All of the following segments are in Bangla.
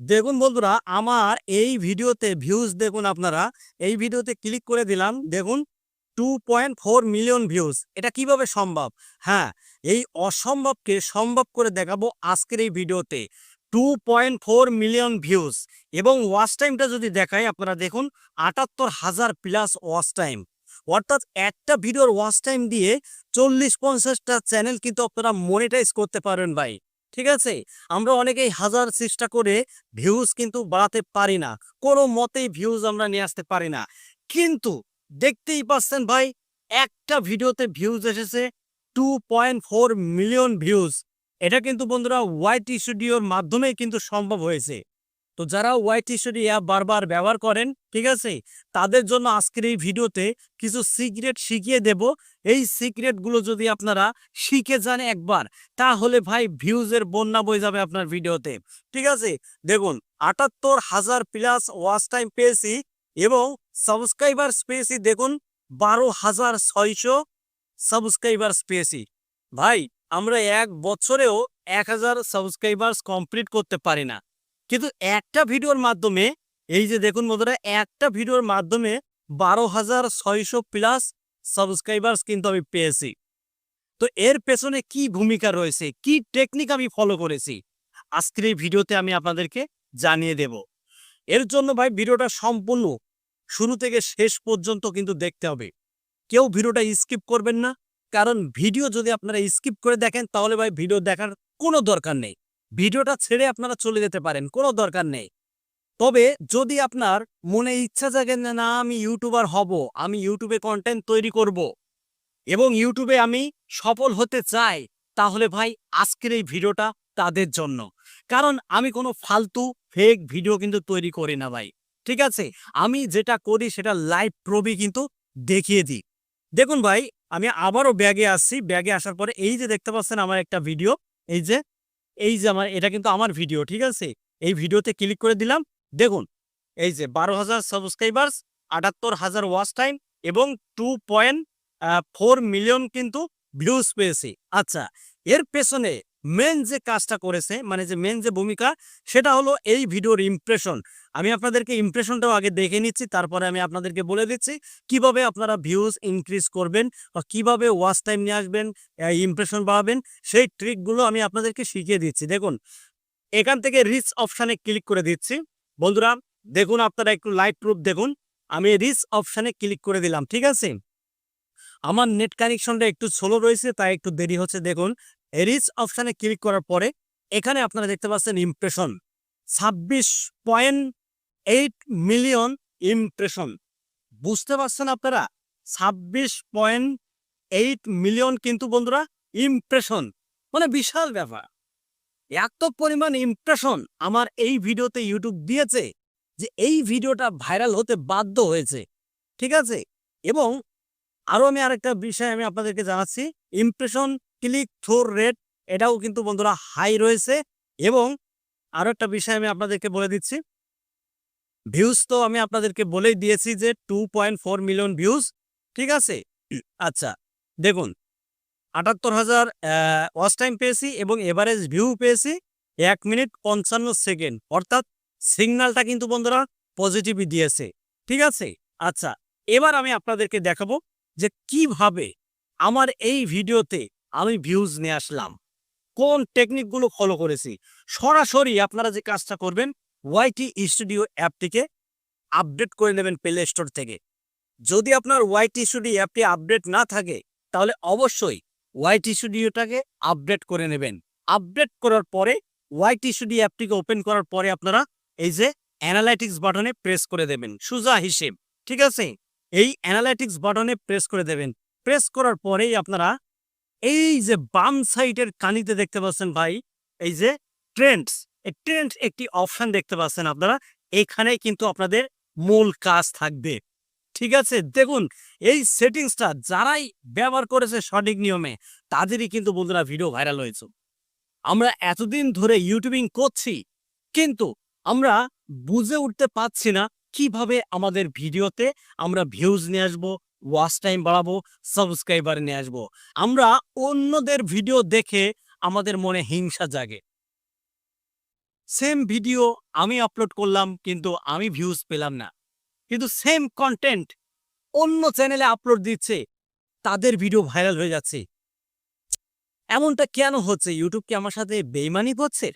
দেখুন বন্ধুরা, আমার এই ভিডিওতে ভিউজ দেখুন আপনারা। এই ভিডিওতে ক্লিক করে দিলাম, দেখুন two point four million views এটা কীভাবে সম্ভব? হ্যাঁ এই অসম্ভবকে সম্ভব করে দেখাবো আজকের এই ভিডিওতে। Two point four million views এবং ওয়াচ টাইমটা যদি দেখাই, আপনারা দেখুন, আটাত্তর হাজার প্লাস ওয়াচ টাইম অর্থাৎ একটা ভিডিওর ওয়াচ টাইম দিয়ে চল্লিশ পঞ্চাশটা চ্যানেল কিন্তু আপনারা মনিটাইজ করতে পারেন ভাই। ঠিক আছে? আমরা অনেকেই হাজার চেষ্টা করে ভিউজ কিন্তু বাড়াতে পারি না। কোনো মতেই ভিউজ আমরা নিয়ে আসতে পারি না। কিন্তু দেখতেই পাচ্ছেন ভাই, একটা ভিডিওতে ভিউজ এসেছে two point four million views এটা কিন্তু বন্ধুরা ওয়াইটি স্টুডিওর মাধ্যমে কিন্তু সম্ভব হয়েছে। তো যারা ওয়াইটি স্টুডিও অ্যাপ বারবার ব্যবহার করেন, ঠিক আছে? তাদের জন্য আজকের এই ভিডিওতে কিছু সিক্রেট শিখিয়ে দেব। এই সিক্রেটগুলো যদি আপনারা শিখে যান একবার, তাহলে ভাই ভিউজের বন্যা বয়ে যাবে আপনার ভিডিওতে। ঠিক আছে? দেখুন, আটাত্তর হাজার প্লাস ওয়াচ টাইম পেয়েছি এবং সাবস্ক্রাইবার পেয়েছি, দেখুন, বারো হাজার ছয়শো সাবস্ক্রাইবার্স পেয়েছি। ভাই, আমরা এক বছরেও এক হাজার সাবস্ক্রাইবার্স কমপ্লিট করতে পারি না। কিন্তু একটা ভিডিওর মাধ্যমে, এই যে দেখুন বন্ধুরা, একটা ভিডিওর মাধ্যমে বারো হাজার ছয়শো প্লাস সাবস্ক্রাইবার্স কিন্তু আমি পেয়েছি। তো এর পেছনে কি ভূমিকা রয়েছে? কি টেকনিক আমি ফলো করেছি? আজকের এই ভিডিওতে আমি আপনাদেরকে জানিয়ে দেব। এর জন্য ভাই ভিডিওটা সম্পূর্ণ শুরু থেকে শেষ পর্যন্ত কিন্তু দেখতে হবে। কেউ ভিডিওটা স্কিপ করবেন না, কারণ ভিডিও যদি আপনারা স্কিপ করে দেখেন, তাহলে ভাই ভিডিও দেখার কোনো দরকার নেই। ভিডিওটা ছেড়ে আপনারা চলে যেতে পারেন, কোনো দরকার নেই। তবে যদি আপনার মনে ইচ্ছা জাগে না, আমি ইউটিউবার হব, আমি ইউটিউবে কন্টেন্ট তৈরি করব এবং ইউটিউবে আমি সফল হতে চাই, তাহলে ভাই আজকের এই ভিডিওটা তাদের জন্য। কারণ আমি কোনো ফালতু ফেক ভিডিও কিন্তু তৈরি করি না ভাই। ঠিক আছে? আমি যেটা করি সেটা লাইভ প্রবি কিন্তু দেখিয়ে দিই। দেখুন ভাই, আমি আবারও ব্যাগে আসছি। ব্যাগে আসার পরে এই যে দেখতে পাচ্ছেন আমার একটা ভিডিও এই যে এই যে আমার, এটা কিন্তু আমার ভিডিও ঠিক আছে? এই ভিডিওতে ক্লিক করে দিলাম। দেখুন, এই যে বারো হাজার সাবস্ক্রাইবার্স আটাত্তর হাজার ওয়াচ টাইম এবং টু পয়েন্ট ফোর মিলিয়ন কিন্তু ভিউজ পেয়েছে। আচ্ছা এর পেছনে মেন যে কাজটা করেছে মানে যে মেন যে ভূমিকা, সেটা হলো এই ভিডিওর ইমপ্রেশন আমি আপনাদেরকে ইমপ্রেশনটাও আগে দেখে নিচ্ছি, তারপরে আমি আপনাদেরকে বলে দিচ্ছি, কীভাবে আপনারা ভিউজ ইনক্রিজ করবেন বা কীভাবে ওয়াচ টাইম নিয়ে আসবেন ইমপ্রেশন বাড়াবেন, সেই ট্রিকগুলো আমি আপনাদেরকে শিখিয়ে দিচ্ছি। দেখুন, এখান থেকে রিচ অপশানে ক্লিক করে দিচ্ছি। বন্ধুরা, দেখুন আপনারা একটু লাইভ প্রুফ দেখুন। আমি রিচ অপশানে ক্লিক করে দিলাম, ঠিক আছে? আমার নেট কানেকশনটা একটু স্লো রয়েছে, তাই একটু দেরি হচ্ছে, দেখুন। রিচ অপশানে ক্লিক করার পরে, এখানে আপনারা দেখতে পাচ্ছেন ইমপ্রেশন ছাব্বিশ পয়েন্ট এইট মিলিয়ন ইমপ্রেশন বুঝতে পারছেন আপনারা? ছাব্বিশ পয়েন্ট এইট মিলিয়ন কিন্তু বন্ধুরা ইমপ্রেশন মানে বিশাল ব্যাপার। এত পরিমাণ ইমপ্রেশন আমার এই ভিডিওতে ইউটিউব দিয়েছে যে এই ভিডিওটা ভাইরাল হতে বাধ্য হয়েছে। ঠিক আছে? এবং আরও আমি আরেকটা বিষয় আমি আপনাদেরকে জানাচ্ছি। ইমপ্রেশন ক্লিক থ্রোর রেট এটাও কিন্তু বন্ধুরা হাই রয়েছে। এবং আরও একটা বিষয় আমি আপনাদেরকে বলে দিচ্ছি। ভিউজ তো আমি আপনাদেরকে বলেই দিয়েছি যে two point four million views ঠিক আছে? আচ্ছা দেখুন, আটাত্তর হাজার ওয়াচ টাইম পেয়েছি এবং এভারেজ ভিউ পেয়েছি এক মিনিট পঞ্চান্ন সেকেন্ড। অর্থাৎ সিগন্যালটা কিন্তু বন্ধুরা পজিটিভই দিয়েছে। ঠিক আছে? আচ্ছা এবার আমি আপনাদেরকে দেখাবো যে কীভাবে আমার এই ভিডিওতে আমি ভিউজ নিয়ে আসলাম। কোন টেকনিকগুলো ফলো করেছি? সরাসরি আপনারা যে কাজটা করবেন ওয়াইটি স্টুডিও অ্যাপটিকে আপডেট করে নেবেন প্লে স্টোর থেকে। যদি আপনার ওয়াইটি স্টুডিও অ্যাপটি আপডেট না থাকে, তাহলে অবশ্যই ওয়াইটি স্টুডিওটাকে আপডেট করে নেবেন। আপডেট করার পরে ওয়াইটি স্টুডিও অ্যাপটিকে ওপেন করার পরে আপনারা এই যে অ্যানালাইটিক্স বাটনে প্রেস করে দেবেন, সুজা হিসেব। ঠিক আছে? এই অ্যানালাইটিক্স বাটনে প্রেস করে দেবেন। প্রেস করার পরেই আপনারা এই যে বাম সাইডের কানিতে দেখতে পাচ্ছেন ভাই, এই যে ট্রেন্ডস এই ট্রেন্ড একটি অপশন দেখতে পাচ্ছেন আপনারা। এখানে কিন্তু আপনাদের মূল কাজ থাকবে। ঠিক আছে? দেখুন, এই সেটিংসটা যারাই ব্যবহার করেছে সঠিক নিয়মে, তাদেরই কিন্তু বন্ধুরা ভিডিও ভাইরাল হয়েছে। আমরা এতদিন ধরে ইউটিউবিং করছি, কিন্তু আমরা বুঝে উঠতে পারছি না কীভাবে আমাদের ভিডিওতে আমরা ভিউজ নিয়ে আসব ওয়াচ টাইম বাড়াবো সাবস্ক্রাইবার নিয়ে আসব। আমরা অন্যদের ভিডিও দেখে আমাদের মনে হিংসা জাগে। সেম ভিডিও আমি আপলোড করলাম, কিন্তু আমি ভিউজ পেলাম না। কিন্তু সেম কন্টেন্ট অন্য চ্যানেলে আপলোড দিচ্ছে, তাদের ভিডিও ভাইরাল হয়ে যাচ্ছে। এমনটা কেন হচ্ছে? ইউটিউব কি আমার সাথে বেইমানি করছে?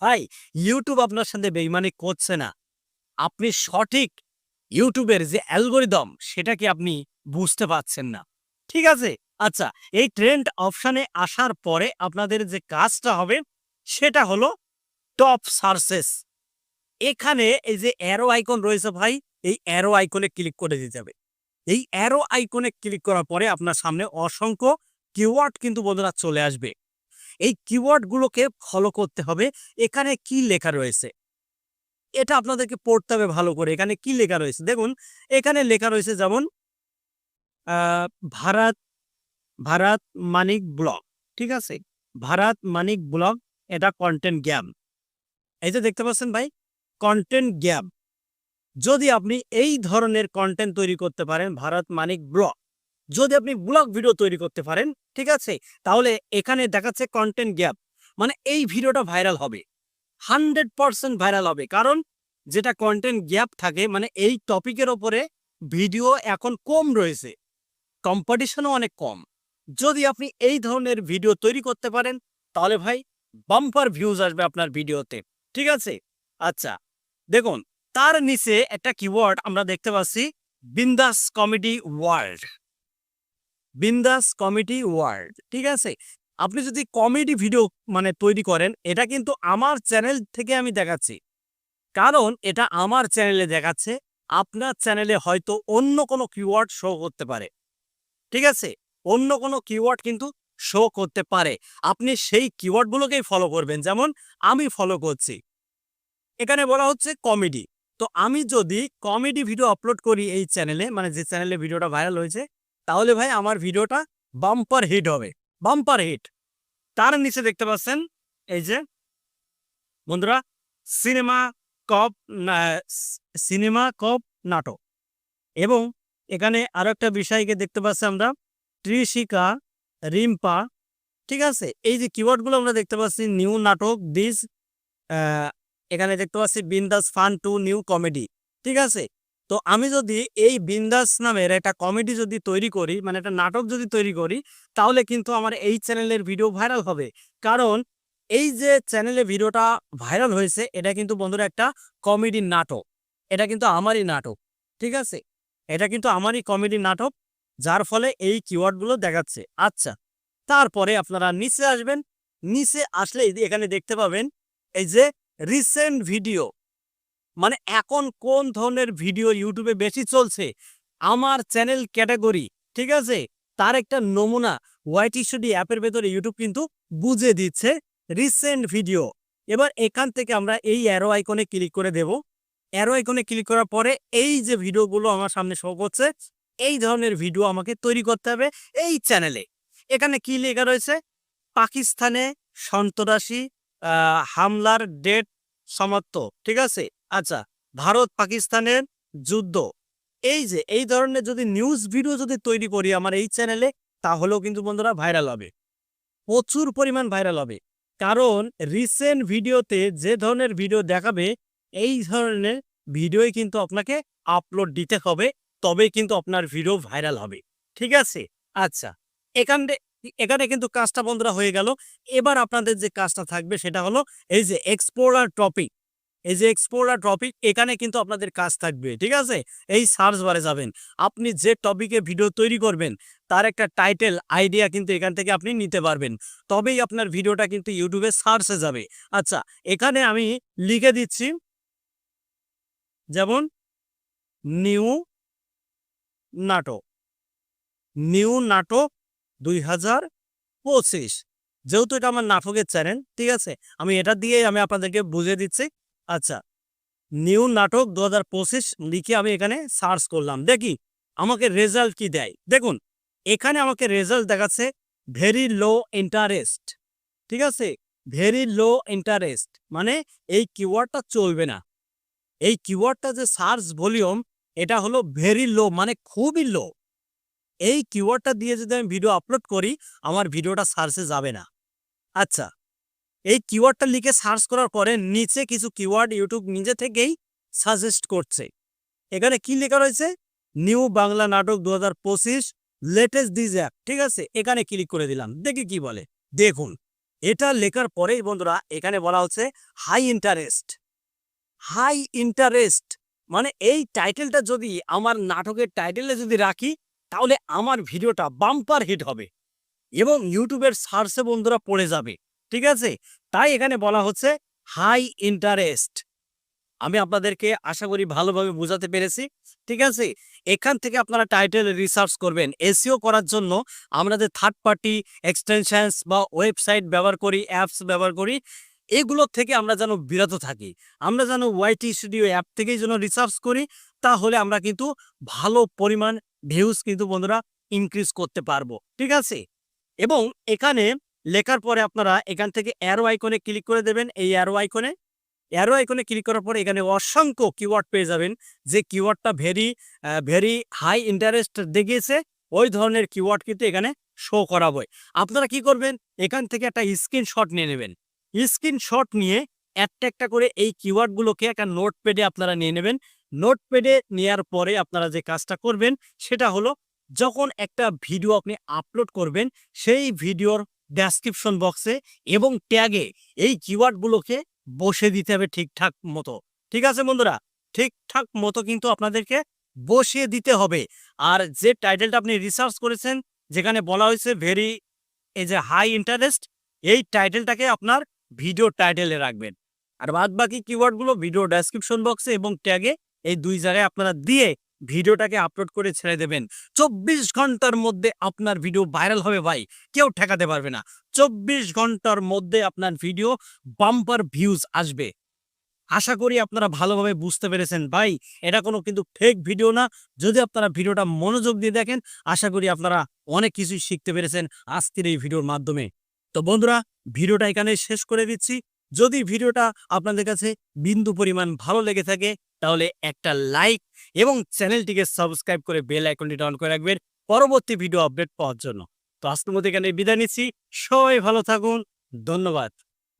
ভাই ইউটিউব আপনার সাথে বেইমানি করছে না। আপনি সঠিক ইউটিউবের যে অ্যালগোরিদম সেটা কি আপনি বুঝতে পারছেন না। ঠিক আছে? আচ্ছা এই ট্রেন্ড অপশানে আসার পরে আপনাদের যে কাজটা হবে, সেটা হলো টপ সার্চেস এখানে এই যে অ্যারো আইকন রয়েছে ভাই, এই অ্যারো আইকনে ক্লিক করে দিতে হবে। এই অ্যারো আইকনে ক্লিক করার পরে আপনার সামনে অসংখ্য কিওয়ার্ড কিন্তু বন্ধুরা চলে আসবে। এই কিওয়ার্ডগুলোকে ফলো করতে হবে। এখানে কি লেখা রয়েছে? এটা আপনাদেরকে পড়তে হবে ভালো করে। এখানে কি লেখা রয়েছে? দেখুন, এখানে লেখা রয়েছে যেমন ভারত ভারত মানিক ব্লগ, ঠিক আছে? ভারত মানিক ব্লগ, এটা কন্টেন্ট গ্যাপ এই যে দেখতে পাচ্ছেন ভাই কন্টেন্ট গ্যাপ যদি আপনি এই ধরনের কন্টেন্ট তৈরি করতে পারেন, ভারত মানিক ব্লগ, যদি আপনি ব্লগ ভিডিও তৈরি করতে পারেন, ঠিক আছে? তাহলে এখানে দেখাচ্ছে কন্টেন্ট গ্যাপ মানে এই ভিডিওটা ভাইরাল হবে। হান্ড্রেড পার্সেন্ট ভাইরাল হবে। কারণ যেটা কন্টেন্ট গ্যাপ থাকে মানে এই টপিকের ওপরে ভিডিও এখন কম রয়েছে। কম্পিটিশনও অনেক কম। যদি আপনি এই ধরনের ভিডিও তৈরি করতে পারেন, তাহলে ভাই বাম্পার ভিউজ আসবে আপনার ভিডিওতে ঠিক আছে? আচ্ছা দেখুন, তার নিচে একটা কিওয়ার্ড আমরা দেখতে পাচ্ছি, Bindaas comedy world Bindaas comedy world ঠিক আছে? আপনি যদি কমেডি ভিডিও মানে তৈরি করেন, এটা কিন্তু আমার চ্যানেল থেকে আমি দেখাচ্ছি। কারণ এটা আমার চ্যানেলে দেখাচ্ছে, আপনার চ্যানেলে হয়তো অন্য কোনো কিওয়ার্ড শো করতে পারে। ঠিক আছে? অন্য কোনো কিওয়ার্ড কিন্তু শো করতে পারে। আপনি সেই কিওয়ার্ডগুলোকেই ফলো করবেন, যেমন আমি ফলো করছি। এখানে বলা হচ্ছে কমেডি তো আমি যদি কমেডি ভিডিও আপলোড করি এই চ্যানেলে মানে যে চ্যানেলে ভিডিওটা ভাইরাল হয়েছে, তাহলে ভাই আমার ভিডিওটা বাম্পার হিট হবে। বাম্পার হিট তার নিচে দেখতে পাচ্ছেন, এই যে, বন্ধুরা সিনেমা কপ সিনেমা কপ নাটক। এবং এখানে আরও একটা বিষয়কে দেখতে পাচ্ছি আমরা, ত্রিশিকা রিম্পা, ঠিক আছে? এই যে কিওয়ার্ডগুলো আমরা দেখতে পাচ্ছি নিউ নাটক দিস এখানে দেখতে পাচ্ছি, বিন্দাস ফান টু নিউ কমেডি ঠিক আছে? তো আমি যদি এই বিন্দাস নামের একটা কমেডি যদি তৈরি করি মানে একটা নাটক যদি তৈরি করি, তাহলে কিন্তু আমার এই চ্যানেলের ভিডিও ভাইরাল হবে। কারণ এই যে চ্যানেলে ভিডিওটা ভাইরাল হয়েছে, এটা কিন্তু বন্ধুরা একটা কমেডি নাটক। এটা কিন্তু আমারই নাটক, ঠিক আছে? এটা কিন্তু আমারই কমেডি নাটক, যার ফলে এই কিওয়ার্ডগুলো দেখাচ্ছে। আচ্ছা তারপরে আপনারা নিচে আসবেন। নিচে আসলে এখানে দেখতে পাবেন এই যে রিসেন্ট ভিডিও। মানে এখন কোন ধরনের ভিডিও ইউটিউবে বেশি চলছে? আমার চ্যানেল ক্যাটাগরি ঠিক আছে? তার একটা নমুনা হোয়াইট ইস্যুডি অ্যাপের ভেতরে ইউটিউব কিন্তু বুঝে দিচ্ছে রিসেন্ট ভিডিও এবার এখান থেকে আমরা এই অ্যারো আইকনে ক্লিক করে দেব। অ্যারো আইকনে ক্লিক করার পরে এই যে ভিডিওগুলো আমার সামনে শো করছে, এই ধরনের ভিডিও আমাকে তৈরি করতে হবে এই চ্যানেলে এখানে কি লেখা রয়েছে? পাকিস্তানে সন্ত্রাসী হামলার ডেট সমাপ্ত, ঠিক আছে? আচ্ছা ভারত পাকিস্তানের যুদ্ধ। এই যে, এই ধরনের যদি নিউজ ভিডিও যদি তৈরি করি আমার এই চ্যানেলে তাহলেও কিন্তু বন্ধুরা ভাইরাল হবে। প্রচুর পরিমাণ ভাইরাল হবে। কারণ রিসেন্ট ভিডিওতে যে ধরনের ভিডিও দেখাবে, এই ধরনের ভিডিওই কিন্তু আপনাকে আপলোড দিতে হবে, তবেই কিন্তু আপনার ভিডিও ভাইরাল হবে। ঠিক আছে? আচ্ছা এখানে এখানে কিন্তু কাজটা বন্ধুরা হয়ে গেল। এবার আপনাদের যে কাজটা থাকবে সেটা হলো, এই যে এক্সপ্লোরার টপিক এই যে এক্সপ্লোরার টপিক এখানে কিন্তু আপনাদের কাজ থাকবে, ঠিক আছে? এই সার্চ বারে যাবেন। আপনি যে টপিকে ভিডিও তৈরি করবেন, তার একটা টাইটেল আইডিয়া কিন্তু এখান থেকে আপনি নিতে পারবেন। তবেই আপনার ভিডিওটা কিন্তু ইউটিউবে সার্চে যাবে। আচ্ছা এখানে আমি লিখে দিচ্ছি, যেমন নিউ নাটক। নিউ নাটক দুই হাজার পঁচিশ। যেহেতু এটা আমার নাটকের চ্যানেল ঠিক আছে? আমি এটা দিয়ে আমি আপনাদেরকে বুঝিয়ে দিচ্ছি আচ্ছা নিউ নাটক দু হাজার পঁচিশ লিখে আমি এখানে সার্চ করলাম। দেখি, আমাকে রেজাল্ট কি দেয়? দেখুন, এখানে আমাকে রেজাল্ট দেখাচ্ছে ভেরি লো ইন্টারেস্ট। ঠিক আছে? ভেরি লো ইন্টারেস্ট মানে এই কিওয়ার্ডটা চলবে না। এই কিওয়ার্ডটা যে সার্চ ভলিউম, এটা হলো ভেরি লো মানে খুবই লো। এই কিওয়ার্ডটা দিয়ে যদি আমি ভিডিও আপলোড করি, আমার ভিডিওটা সার্চে যাবে না। আচ্ছা এই কিওয়ার্ডটা লিখে সার্চ করার পরে নিচে কিছু কিওয়ার্ড ইউটিউব নিজে থেকেই সাজেস্ট করছে। এখানে কি লেখা রয়েছে? নিউ বাংলা নাটক দু হাজার পঁচিশ লেটেস্ট দিজ অ্যাপ ঠিক আছে? এখানে ক্লিক করে দিলাম, দেখি কি বলে। দেখুন, এটা লেখার পরেই বন্ধুরা এখানে বলা হচ্ছে হাই ইন্টারেস্ট হাই ইন্টারেস্ট মানে এই টাইটেলটা যদি আমার নাটকের টাইটেলে যদি রাখি, তাহলে আমার ভিডিওটা বাম্পার হিট হবে এবং ইউটিউবের সার্চে বন্ধুরা পড়ে যাবে। ঠিক আছে? তাই এখানে বলা হচ্ছে হাই ইন্টারেস্ট আমি আপনাদেরকে আশা করি ভালোভাবে বোঝাতে পেরেছি, ঠিক আছে? এখান থেকে আপনারা টাইটেল রিসার্চ করবেন। এসিও করার জন্য আমরা যে থার্ড পার্টি এক্সটেনশনস বা ওয়েবসাইট ব্যবহার করি অ্যাপস ব্যবহার করি, এগুলো থেকে আমরা যেন বিরত থাকি। আমরা যেন ওয়াইটি স্টুডিও অ্যাপ থেকেই যেন রিসার্চ করি, তাহলে আমরা কিন্তু ভালো পরিমাণ ভিউজ কিন্তু বন্ধুরা ইনক্রিজ করতে পারব, ঠিক আছে? এবং এখানে লেখার পরে আপনারা এখান থেকে অ্যারো আইকনে ক্লিক করে দেবেন। এই অ্যারো আইকনে অ্যারো আইকনে ক্লিক করার পরে এখানে অসংখ্য কিওয়ার্ড পেয়ে যাবেন। যে কিওয়ার্ডটা ভেরি ভেরি হাই ইন্টারেস্ট দেখিয়েছে, ওই ধরনের কিওয়ার্ড কিন্তু এখানে শো করাবে আপনারা কি করবেন? এখান থেকে একটা স্ক্রিনশট নিয়ে নেবেন। স্ক্রিনশট নিয়ে একটা একটা করে এই কিওয়ার্ডগুলোকে একটা নোটপ্যাডে আপনারা নিয়ে নেবেন। নোটপ্যাডে নেওয়ার পরে আপনারা যে কাজটা করবেন, সেটা হলো যখন একটা ভিডিও আপনি আপলোড করবেন, সেই ভিডিওর ডেসক্রিপশন বক্সে এবং ট্যাগে এই কিওয়ার্ডগুলোকে বসে দিতে হবে ঠিকঠাক মতো। ঠিক আছে বন্ধুরা? ঠিকঠাক মতো কিন্তু আপনাদেরকে বসিয়ে দিতে হবে। আর যে টাইটেলটা আপনি রিসার্চ করেছেন, যেখানে বলা হয়েছে ভেরি এই যে হাই ইন্টারেস্ট এই টাইটেলটাকে আপনার ভিডিও টাইটেলে রাখবেন। আর বাদ বাকি কিওয়ার্ডগুলো ভিডিও ডেসক্রিপশন বক্সে এবং ট্যাগে এই দুই জায়গায় আপনারা দিয়ে ভিডিওটাকে আপলোড করে ছেড়ে দেবেন। চব্বিশ ঘণ্টার মধ্যে আপনার ভিডিও ভাইরাল হবে ভাই। কেউ ঠেকাতে পারবে না। চব্বিশ ঘণ্টার মধ্যে আপনার ভিডিও বাম্পার ভিউজ আসবে। আশা করি আপনারা ভালোভাবে বুঝতে পেরেছেন ভাই। এটা কোনো কিন্তু ফেক ভিডিও না। যদি আপনারা ভিডিওটা মনোযোগ দিয়ে দেখেন, আশা করি আপনারা অনেক কিছুই শিখতে পেরেছেন আজকের এই ভিডিওর মাধ্যমে। তো বন্ধুরা, ভিডিওটা এখানে শেষ করে দিচ্ছি। যদি ভিডিওটা আপনাদের কাছে বিন্দু পরিমাণ ভালো লেগে থাকে তাহলে একটা লাইক এবং চ্যানেলটিকে সাবস্ক্রাইব করে বেল আইকনটি অন করে রাখবেন পরবর্তী ভিডিও আপডেট পাওয়ার জন্য। তো আজকের মধ্যে এখানে বিদায় নিচ্ছি। সবাই ভালো থাকুন। ধন্যবাদ।